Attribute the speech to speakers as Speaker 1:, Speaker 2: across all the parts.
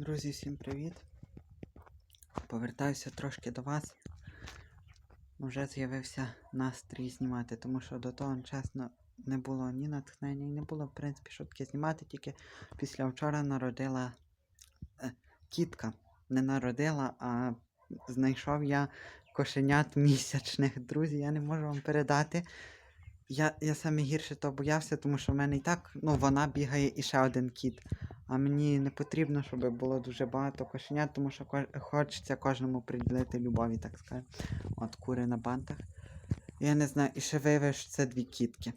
Speaker 1: Друзі, всім привіт! Повертаюся трошки до вас. Вже з'явився настрій знімати, тому що до того, чесно, не було ні натхнення, і не було, в принципі, таке знімати, тільки після вчора народила е, кітка. Не народила, а знайшов я кошенят місячних. Друзі, я не можу вам передати. Я, я саме гірше то боявся, тому що в мене і так, ну, вона бігає і ще один кіт. А мені не потрібно, щоб було дуже багато кошенят, тому що хочеться кожному приділити любові, так сказати. От кури на бантах. Я не знаю, і ще виявив, це дві кітки.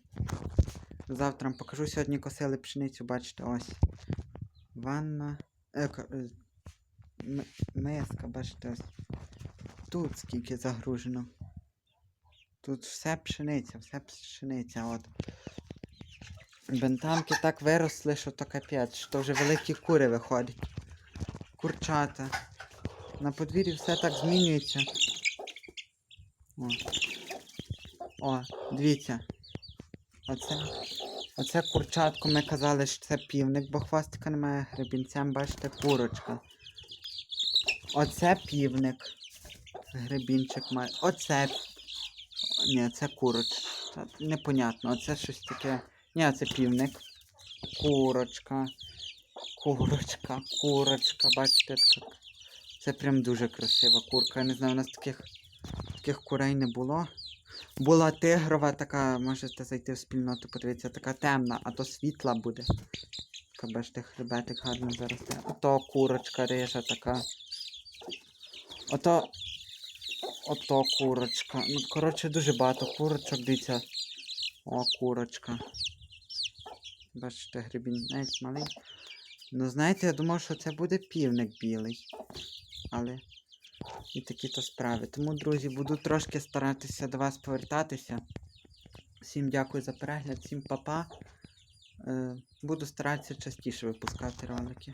Speaker 1: Завтра вам покажу. Сьогодні косили пшеницю, бачите, ось. Ванна. Е, е, миска, бачите, ось. Тут скільки загружено. Тут все пшениця, все пшениця, от. Бентамки так виросли, що то капець, що вже великі кури виходять. Курчата. На подвір'ї все так змінюється. О, О дивіться. Оце, оце курчатко ми казали, що це півник, бо хвостика немає гребінцям, бачите, курочка. Оце півник. Гребінчик має. Оце. Ні, це курочка. Непонятно, оце щось таке. Ні, це півник. Курочка. Курочка, курочка, бачите, така. Це прям дуже красива курка. Я не знаю, у нас таких, таких курей не було. Була тигрова така, можете зайти в спільноту, подивитися, така темна, а то світла буде. Така, бачите, хребетик гарно заросте. Ото курочка рижа така. Ото. Ото курочка. Ну, коротше, дуже багато курочок, дивіться. О, курочка. Бачите, гребінець малий. Ну, знаєте, я думав, що це буде півник білий. Але і такі то справи. Тому, друзі, буду трошки старатися до вас повертатися. Всім дякую за перегляд, всім па-па. Е, буду старатися частіше випускати ролики.